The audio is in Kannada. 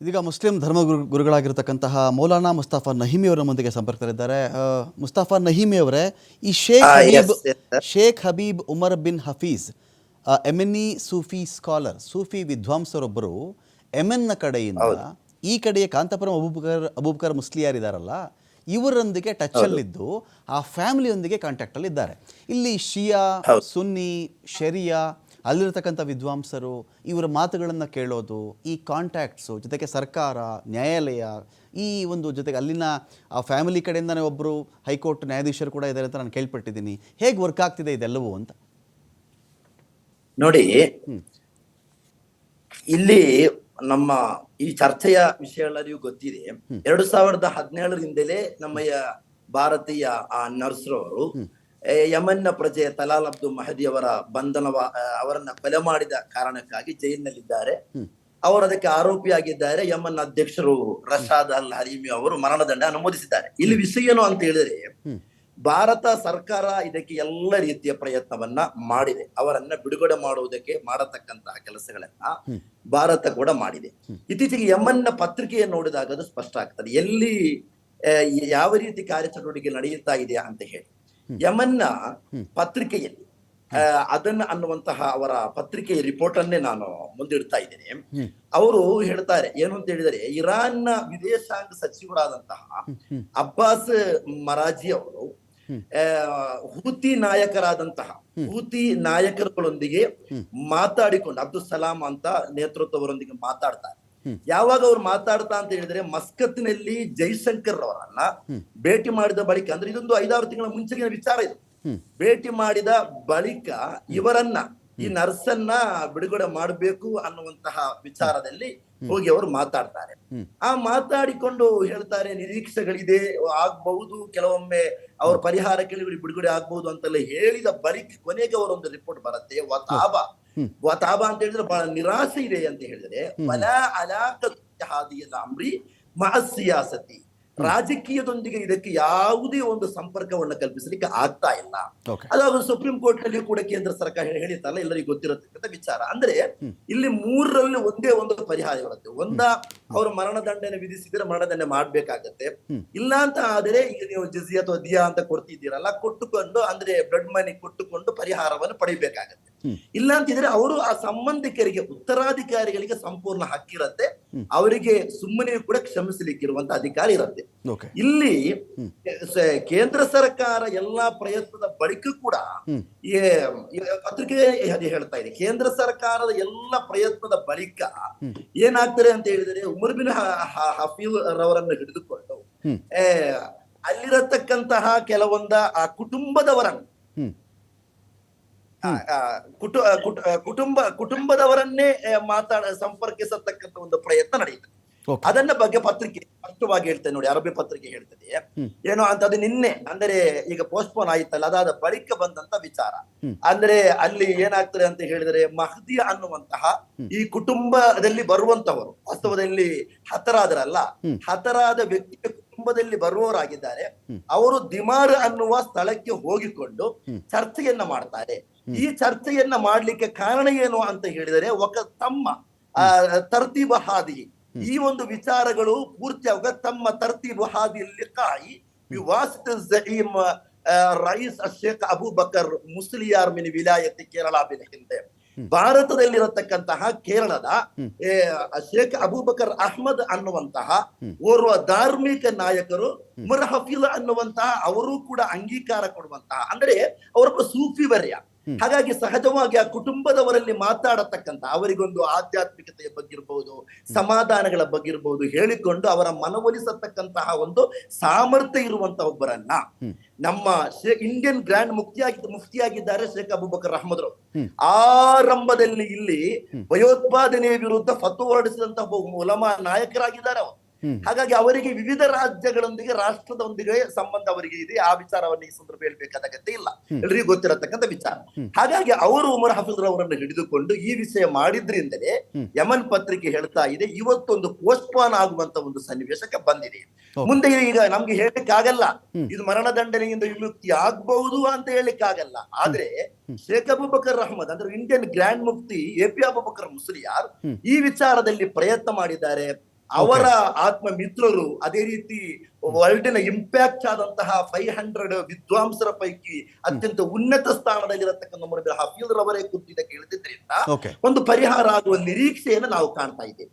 ಇದೀಗ ಮುಸ್ಲಿಂ ಧರ್ಮ ಗುರು ಗುರುಗಳಾಗಿರ್ತಕ್ಕಂತಹ ಮೌಲಾನಾ ಮುಸ್ತಾಫಾ ನಹಿಮಿ ಅವರ ನಮ್ಮೊಂದಿಗೆ ಸಂಪರ್ಕದಲ್ಲಿದ್ದಾರೆ. ಮುಸ್ತಾಫಾ ನಹಿಮಿ ಅವರೇ ಈ Sheikh Habib. Sheikh Habib Umar bin Hafiz Yemeni ಸೂಫಿ ಸ್ಕಾಲರ್ ಸೂಫಿ ವಿದ್ವಾಂಸರೊಬ್ಬರು ಎಮೆನ್ನ ಕಡೆಯಿಂದ ಈ ಕಡೆಯ ಕಾಂತಪುರಂ ಅಬೂಬಕರ್ ಅಬೂಬಕರ್ ಮುಸ್ಲಿಯಾರ್ ಇದಾರಲ್ಲ ಇವರೊಂದಿಗೆ ಟಚ್ ಅಲ್ಲಿದ್ದು ಆ ಫ್ಯಾಮಿಲಿಯೊಂದಿಗೆ ಕಾಂಟ್ಯಾಕ್ಟ್ ಅಲ್ಲಿ ಇದ್ದಾರೆ ಇಲ್ಲಿ ಶಿಯಾ ಸುನ್ನಿ ಶರಿಯಾ ಅಲ್ಲಿರ್ತಕ್ಕಂಥ ವಿದ್ವಾಂಸರು ಇವರ ಮಾತುಗಳನ್ನು ಕೇಳೋದು ಈ ಕಾಂಟ್ಯಾಕ್ಟ್ಸು ಜೊತೆಗೆ ಸರ್ಕಾರ ನ್ಯಾಯಾಲಯ ಈ ಒಂದು ಜೊತೆಗೆ ಅಲ್ಲಿನ ಆ ಫ್ಯಾಮಿಲಿ ಕಡೆಯಿಂದನೇ ಒಬ್ಬರು ಹೈಕೋರ್ಟ್ ನ್ಯಾಯಾಧೀಶರು ಕೂಡ ಇದ್ದಾರೆ ಅಂತ ನಾನು ಕೇಳ್ಪಟ್ಟಿದ್ದೀನಿ. ಹೇಗೆ ವರ್ಕ್ ಆಗ್ತಿದೆ ಇದೆಲ್ಲವೂ ಅಂತ? ನೋಡಿ ಇಲ್ಲಿ ನಮ್ಮ ಈ ಚರ್ಚೆಯ ವಿಷಯಗಳಲ್ಲಿಯೂ ಗೊತ್ತಿದೆ. ಎರಡು ಸಾವಿರದ ಹದಿನೇಳರಿಂದಲೇ ನಮ್ಮ ಭಾರತೀಯ ಆ ನರ್ಸ್ರವರು ಯಮನ್ನ ಪ್ರಜೆ ತಲಾಲ್ ಅಬ್ದುಲ್ ಮಹದಿ ಅವರ ಬಂಧನವ ಅವರನ್ನ ಕೊಲೆ ಮಾಡಿದ ಕಾರಣಕ್ಕಾಗಿ ಜೈಲಿನಲ್ಲಿದ್ದಾರೆ. ಅವರು ಅದಕ್ಕೆ ಆರೋಪಿಯಾಗಿದ್ದಾರೆ. ಯಮನ್ ಅಧ್ಯಕ್ಷರು ರಷಾದ್ ಅಲ್ ಹರೀಮಿ ಅವರು ಮರಣದಂಡ ಅನುಮೋದಿಸಿದ್ದಾರೆ. ಇಲ್ಲಿ ವಿಷಯ ಏನು ಅಂತ ಹೇಳಿದ್ರೆ ಭಾರತ ಸರ್ಕಾರ ಇದಕ್ಕೆ ಎಲ್ಲ ರೀತಿಯ ಪ್ರಯತ್ನವನ್ನ ಮಾಡಿದೆ. ಅವರನ್ನ ಬಿಡುಗಡೆ ಮಾಡುವುದಕ್ಕೆ ಮಾಡತಕ್ಕಂತಹ ಕೆಲಸಗಳನ್ನ ಭಾರತ ಕೂಡ ಮಾಡಿದೆ. ಇತ್ತೀಚೆಗೆ ಯಮನ್ನ ಪತ್ರಿಕೆಯನ್ನು ನೋಡಿದಾಗ ಅದು ಸ್ಪಷ್ಟ ಆಗ್ತದೆ. ಎಲ್ಲಿ ಯಾವ ರೀತಿ ಕಾರ್ಯಚಟುವಟಿಕೆ ನಡೆಯುತ್ತಾ ಇದೆಯಾ ಅಂತ ಹೇಳಿ. ಯಮನ್ನ ಪತ್ರಿಕೆಯಲ್ಲಿ ಅದನ್ನ ಅನ್ನುವಂತಹ ಅವರ ಪತ್ರಿಕೆಯ ರಿಪೋರ್ಟ್ ಅನ್ನೇ ನಾನು ಮುಂದಿಡ್ತಾ ಇದ್ದೇನೆ. ಅವರು ಹೇಳ್ತಾರೆ ಏನು ಅಂತ ಹೇಳಿದರೆ ಇರಾನ್ನ ವಿದೇಶಾಂಗ ಸಚಿವರಾದಂತಹ ಅಬ್ಬಾಸ್ ಮರಾಜಿ ಅವರು ಆ, ಹೂತಿ ನಾಯಕರಾದಂತಹ ಹೂತಿ ನಾಯಕರುಗಳೊಂದಿಗೆ ಮಾತಾಡಿಕೊಂಡು ಅಬ್ದುಲ್ ಸಲಾಂ ಅಂತ ನೇತೃತ್ವವರೊಂದಿಗೆ ಮಾತಾಡ್ತಾರೆ. ಯಾವಾಗ ಅವ್ರು ಮಾತಾಡ್ತಾ ಅಂತ ಹೇಳಿದ್ರೆ ಮಸ್ಕತ್ನಲ್ಲಿ ಜೈಶಂಕರ್ ಅವರನ್ನ ಭೇಟಿ ಮಾಡಿದ ಬಳಿಕ ಅಂದ್ರೆ ಇದೊಂದು ಐದಾರು ತಿಂಗಳ ಮುಂಚೆಗಿನ ವಿಚಾರ ಇದು. ಭೇಟಿ ಮಾಡಿದ ಬಳಿಕ ಇವರನ್ನ ಈ ನರ್ಸನ್ನ ಬಿಡುಗಡೆ ಮಾಡಬೇಕು ಅನ್ನುವಂತಹ ವಿಚಾರದಲ್ಲಿ ಹೋಗಿ ಅವರು ಮಾತಾಡ್ತಾರೆ. ಆ ಮಾತಾಡಿಕೊಂಡು ಹೇಳ್ತಾರೆ ನಿರೀಕ್ಷೆಗಳಿದೆ ಆಗ್ಬಹುದು ಕೆಲವೊಮ್ಮೆ ಅವ್ರ ಪರಿಹಾರ ಕೇಳಿ ಬಿಡುಗಡೆ ಆಗ್ಬಹುದು ಅಂತೆಲ್ಲ ಹೇಳಿದ ಬರೀ ಕೊನೆಗೆ ಅವರೊಂದು ರಿಪೋರ್ಟ್ ಬರುತ್ತೆ. ವತಾಬ. ವತಾಬ ಅಂತ ಹೇಳಿದ್ರೆ ಬಹಳ ನಿರಾಸೆ ಇದೆ ಅಂತ ಹೇಳಿದ್ರೆ ವಲ ಅಲಾಕ ಹಾದಿಯಲ್ಲ ಅಂಬ್ರಿ ಮಹಸಿಯಾಸತಿ ರಾಜಕೀಯದೊಂದಿಗೆ ಇದಕ್ಕೆ ಯಾವುದೇ ಒಂದು ಸಂಪರ್ಕವನ್ನು ಕಲ್ಪಿಸಲಿಕ್ಕೆ ಆಗ್ತಾ ಇಲ್ಲ. ಅದಾಗ ಸುಪ್ರೀಂ ಕೋರ್ಟ್ನಲ್ಲಿ ಕೂಡ ಕೇಂದ್ರ ಸರ್ಕಾರ ಹೇಳಿ- ಹೇಳಿತ್ತಲ್ಲ ಎಲ್ಲರಿಗೂ ಗೊತ್ತಿರತಕ್ಕಂಥ ವಿಚಾರ. ಅಂದ್ರೆ ಇಲ್ಲಿ ಮೂರರಲ್ಲಿ ಒಂದೇ ಒಂದು ಪರಿಹಾರ ಇರುತ್ತೆ. ಒಂದ ಅವರು ಮರಣದಂಡನೆ ವಿಧಿಸಿದ್ರೆ ಮರಣದಂಡನೆ ಮಾಡ್ಬೇಕಾಗತ್ತೆ. ಇಲ್ಲ ಅಂತ ಆದರೆ ಈಗ ನೀವು ಜಿಜಿ ಅಥವಾ ದಿಯಾ ಅಂತ ಕೊಡ್ತಿದ್ದೀರಲ್ಲ ಕೊಟ್ಟುಕೊಂಡು ಅಂದ್ರೆ ಬ್ಲಡ್ ಮನಿ ಕೊಟ್ಟುಕೊಂಡು ಪರಿಹಾರವನ್ನು ಪಡಿಬೇಕಾಗತ್ತೆ ಇಲ್ಲ ಅಂತಿದ್ರೆ ಅವರು ಆ ಸಂಬಂಧಿಕರಿಗೆ ಉತ್ತರಾಧಿಕಾರಿಗಳಿಗೆ ಸಂಪೂರ್ಣ ಹಕ್ಕಿರತ್ತೆ ಅವರಿಗೆ ಸುಮ್ಮನೆ ಕೂಡ ಕ್ಷಮಿಸಲಿಕ್ಕಿರುವಂತ ಅಧಿಕಾರ ಇರುತ್ತೆ. ಇಲ್ಲಿ ಕೇಂದ್ರ ಸರ್ಕಾರ ಎಲ್ಲಾ ಪ್ರಯತ್ನದ ಬಳಿಕ ಕೂಡ ಪತ್ರಿಕೆ ಅದೇ ಹೇಳ್ತಾ ಇದೆ. ಕೇಂದ್ರ ಸರ್ಕಾರದ ಎಲ್ಲ ಪ್ರಯತ್ನದ ಬಳಿಕ ಏನಾಗ್ತಾರೆ ಅಂತ ಹೇಳಿದರೆ ಉಮರ್ ಬಿನ್ ಹಫೀವ್ ರವರನ್ನು ಹಿಡಿದುಕೊಂಡು ಅಲ್ಲಿರತಕ್ಕಂತಹ ಕೆಲವೊಂದ ಆ ಕುಟುಂಬದವರನ್ನು ಹ್ಮ್ ಆ, ಆ, ಕುಟು ಆ, ಕುಟು- ಆ, ಕುಟುಂಬ ಕುಟುಂಬದವರನ್ನೇ ಮಾತಾಡ ಸಂಪರ್ಕಿಸತಕ್ಕಂತ ಒಂದು ಪ್ರಯತ್ನ ನಡೆಯುತ್ತೆ. ಅದನ್ನ ಬಗ್ಗೆ ಪತ್ರಿಕೆ ಸ್ಪಷ್ಟವಾಗಿ ಹೇಳ್ತೇನೆ ನೋಡಿ ಅರಬ್ಬಿ ಪತ್ರಿಕೆ ಹೇಳ್ತದೆ ಏನೋ ಅಂತ ಅದು ನಿನ್ನೆ ಅಂದ್ರೆ ಈಗ ಪೋಸ್ಟ್ಪೋನ್ ಆಯ್ತಲ್ಲ ಅದಾದ ಬಳಿಕ ಬಂದಂತ ವಿಚಾರ. ಅಂದ್ರೆ ಅಲ್ಲಿ ಏನಾಗ್ತದೆ ಅಂತ ಹೇಳಿದ್ರೆ ಮಹದಿ ಅನ್ನುವಂತಹ ಈ ಕುಟುಂಬದಲ್ಲಿ ಬರುವಂತವರು ವಾಸ್ತವದಲ್ಲಿ ಹತರಾದರಲ್ಲ ಹತರಾದ ವ್ಯಕ್ತಿಯ ಕುಟುಂಬದಲ್ಲಿ ಬರುವವರಾಗಿದ್ದಾರೆ. ಅವರು ದಿಮಾರ್ ಅನ್ನುವ ಸ್ಥಳಕ್ಕೆ ಹೋಗಿಕೊಂಡು ಚರ್ಚೆಯನ್ನ ಮಾಡ್ತಾರೆ. ಈ ಚರ್ಚೆಯನ್ನ ಮಾಡ್ಲಿಕ್ಕೆ ಕಾರಣ ಏನು ಅಂತ ಹೇಳಿದರೆ ಒಕ ತಮ್ಮ ತರ್ತೀಬ ಹಾದಿ ಈ ಒಂದು ವಿಚಾರಗಳು ಪೂರ್ತಿ ಪೂರ್ತಿಯಾಗ ತಮ್ಮ ತರ್ತೀಬ ಹಾದಿಯಲ್ಲಿ ಕಾಯಿ ರೈಸ್ ಶೇಖ್ ಅಬೂಬಕರ್ ಮುಸ್ಲಿಯಾರ್ ಮಿನ್ ವಿಲಾಯತಿ ಕೇರಳ ಬಿನ ಹಿಂದೆ. ಭಾರತದಲ್ಲಿರತಕ್ಕಂತಹ ಕೇರಳದ ಶೇಖ್ ಅಬೂಬಕರ್ ಅಹ್ಮದ್ ಅನ್ನುವಂತಹ ಓರ್ವ ಧಾರ್ಮಿಕ ನಾಯಕರು ಮುರ್ ಹಫೀಲ್ ಅನ್ನುವಂತಹ ಅವರು ಕೂಡ ಅಂಗೀಕಾರ ಕೊಡುವಂತಹ ಅಂದ್ರೆ ಅವರೊಬ್ಬ ಸೂಫಿ ವರ್ಯ. ಹಾಗಾಗಿ ಸಹಜವಾಗಿ ಆ ಕುಟುಂಬದವರಲ್ಲಿ ಮಾತಾಡತಕ್ಕಂತ ಅವರಿಗೊಂದು ಆಧ್ಯಾತ್ಮಿಕತೆಯ ಬಗ್ಗೆ ಇರಬಹುದು ಸಮಾಧಾನಗಳ ಬಗ್ಗೆ ಇರಬಹುದು ಹೇಳಿಕೊಂಡು ಅವರ ಮನವೊಲಿಸತಕ್ಕಂತಹ ಒಂದು ಸಾಮರ್ಥ್ಯ ಇರುವಂತಹ ಒಬ್ಬರನ್ನ ನಮ್ಮ ಇಂಡಿಯನ್ ಗ್ರ್ಯಾಂಡ್ ಮುಕ್ತಿಯಾಗಿ ಮುಕ್ತಿಯಾಗಿದ್ದಾರೆ ಶೇಖ್ ಅಬೂಬಕರ್ ಅಹಮದ್ ರವರು. ಆರಂಭದಲ್ಲಿ ಇಲ್ಲಿ ಭಯೋತ್ಪಾದನೆಯ ವಿರುದ್ಧ ಫತು ಹೊರಡಿಸಿದಂತಹ ಒಬ್ಬ ಉಲಮಾ ನಾಯಕರಾಗಿದ್ದಾರೆ ಅವರು. ಹಾಗಾಗಿ ಅವರಿಗೆ ವಿವಿಧ ರಾಜ್ಯಗಳೊಂದಿಗೆ ರಾಷ್ಟ್ರದೊಂದಿಗೆ ಸಂಬಂಧ ಅವರಿಗೆ ಇದೆ. ಆ ವಿಚಾರವನ್ನು ಈ ಸಂದರ್ಭ ಹೇಳಬೇಕಾದ ಅಗತ್ಯ ಇಲ್ಲ ಎಲ್ರಿಗೂ ಗೊತ್ತಿರತಕ್ಕಂಥ ವಿಚಾರ. ಹಾಗಾಗಿ ಅವರು ಉಮರ್ ಹಫೀಜ್ ಅವರನ್ನು ಹಿಡಿದುಕೊಂಡು ಈ ವಿಷಯ ಮಾಡಿದ್ರಿಂದಲೇ ಯಮನ್ ಪತ್ರಿಕೆ ಹೇಳ್ತಾ ಇದೆ ಇವತ್ತೊಂದು ಪೋಸ್ಟ್ಪಾನ್ ಆಗುವಂತ ಒಂದು ಸನ್ನಿವೇಶಕ್ಕೆ ಬಂದಿದೆ. ಮುಂದೆ ಈಗ ನಮ್ಗೆ ಹೇಳಕ್ಕಾಗಲ್ಲ ಇದು ಮರಣದಂಡನೆಯಿಂದ ವಿಮುಕ್ತಿ ಆಗ್ಬಹುದು ಅಂತ ಹೇಳಿಕ್ಕಾಗಲ್ಲ ಆದ್ರೆ ಶೇಖ್ ಅಬುಬಕರ್ ರಹಮದ್ ಅಂದ್ರೆ Indian grand Mufti A P Abubakar Musliyar ಈ ವಿಚಾರದಲ್ಲಿ ಪ್ರಯತ್ನ ಮಾಡಿದ್ದಾರೆ. ಅವರ ಆತ್ಮ ಮಿತ್ರರು ಅದೇ ರೀತಿ ವರ್ಲ್ಡಿನ ಇಂಪ್ಯಾಕ್ಟ್ ಆದಂತಹ ಫೈವ್ ಹಂಡ್ರೆಡ್ ವಿದ್ವಾಂಸರ ಪೈಕಿ ಅತ್ಯಂತ ಉನ್ನತ ಸ್ಥಾನದಲ್ಲಿರತಕ್ಕಂಥ ಹಫೀಲ್ ರವರೇ ಖುದ್ದು ಕೇಳಿದ್ರಿಂದ ಒಂದು ಪರಿಹಾರ ಆಗುವ ನಿರೀಕ್ಷೆಯನ್ನು ನಾವು ಕಾಣ್ತಾ ಇದ್ದೇವೆ.